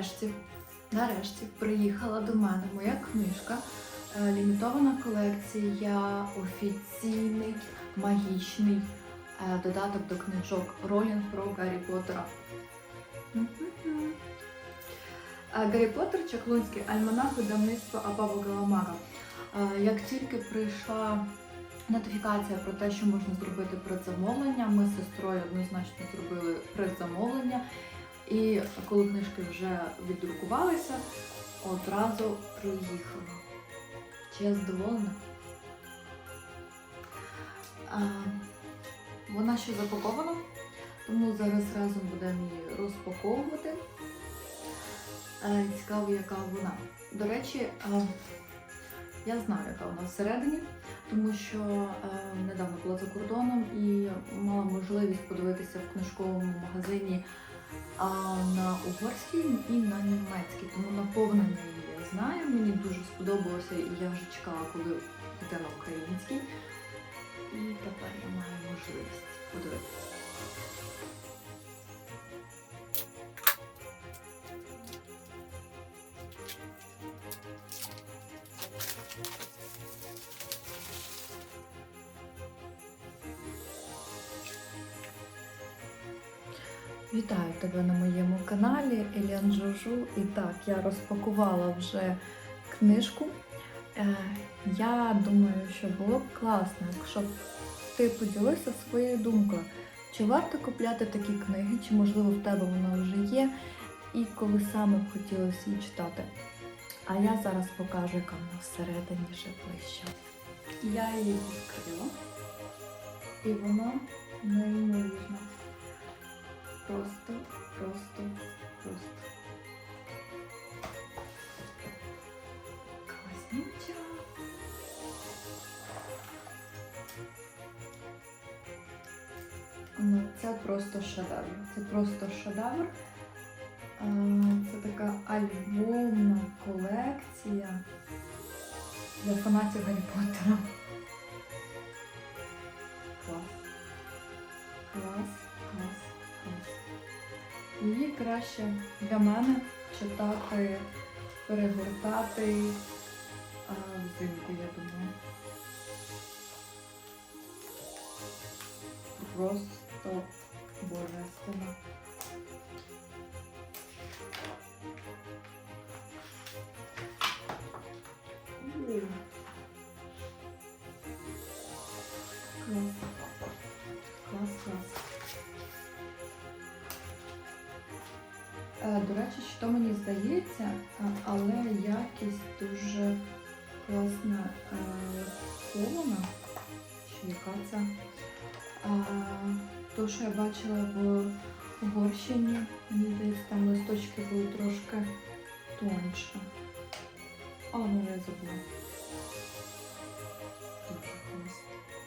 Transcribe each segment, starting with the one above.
Нарешті, нарешті приїхала до мене моя книжка. Е, лімітована колекція, офіційний магічний е, додаток до книжок Ролінг про Гаррі Поттера. Е, Гаррі Поттер Чаклунський альманах видавництва Абаба Галамага. Як тільки прийшла нотифікація про те, що можна зробити предзамовлення, ми з сестрою однозначно зробили предзамовлення. І коли книжки вже віддрукувалися, одразу приїхала. Чи я задоволена? А, вона ще запакована, тому зараз разом будемо її розпаковувати. Цікаво, яка вона. До речі, я знаю, яка вона всередині, тому що недавно була за кордоном і мала можливість подивитися в книжковому магазині на угорській і на німецькій. Тому наповнення її я знаю. Мені дуже сподобалося, і я вже чекала, коли йде на українській. І тепер я маю можливість подивитися. Вітаю тебе на моєму каналі Еліан Жужу. І так, я розпакувала вже книжку. Е, Я думаю, що було б класно, якщо б ти поділився своєю думкою. Чи варто купляти такі книги, чи можливо в тебе вона вже є, і коли саме б хотілося її читати. А я зараз покажу, яка вона всередині ближче. Я її відкрила, і вона неймовірна. Просто, просто, просто. Класнюча. Ну, це просто шедевр. Це просто шедевр. Це така альбомна колекція для фанатів Гаррі Поттера. Краще для мене читати, перегортати взимку, я думаю. Просто божественно. Ой. Е, що мені здається, але якість дуже класна схована. Чи яка це? То, що я бачила в Угорщині, мені здається, там листочки були трошки тоньше. А, ну я забула.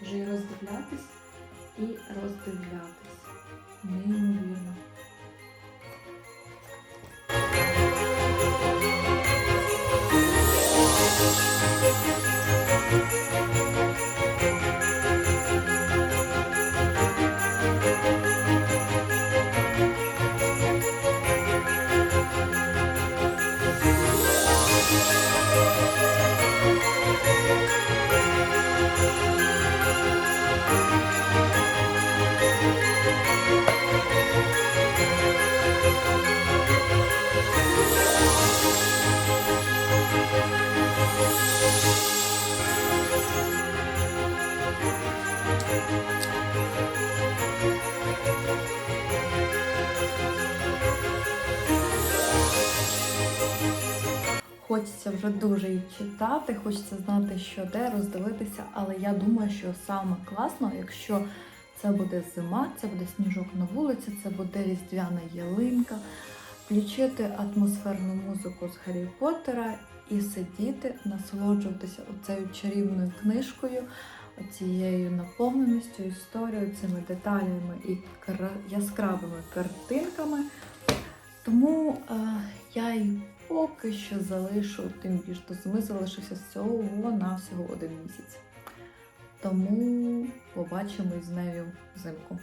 Вже і роздивлятись, і роздивлятись. Неймовірно. Вже дуже її читати, хочеться знати, що де, роздивитися, але я думаю, що саме класно, якщо це буде зима, це буде сніжок на вулиці, це буде різдвяна ялинка, включити атмосферну музику з Гаррі Поттера і сидіти, насолоджуватися оцею чарівною книжкою, цією наповненістю, історією, цими деталями і яскравими картинками. Тому е, я й поки що залишу, тим більше то зими залишився всього на всього один місяць. Тому побачимось з нею взимку.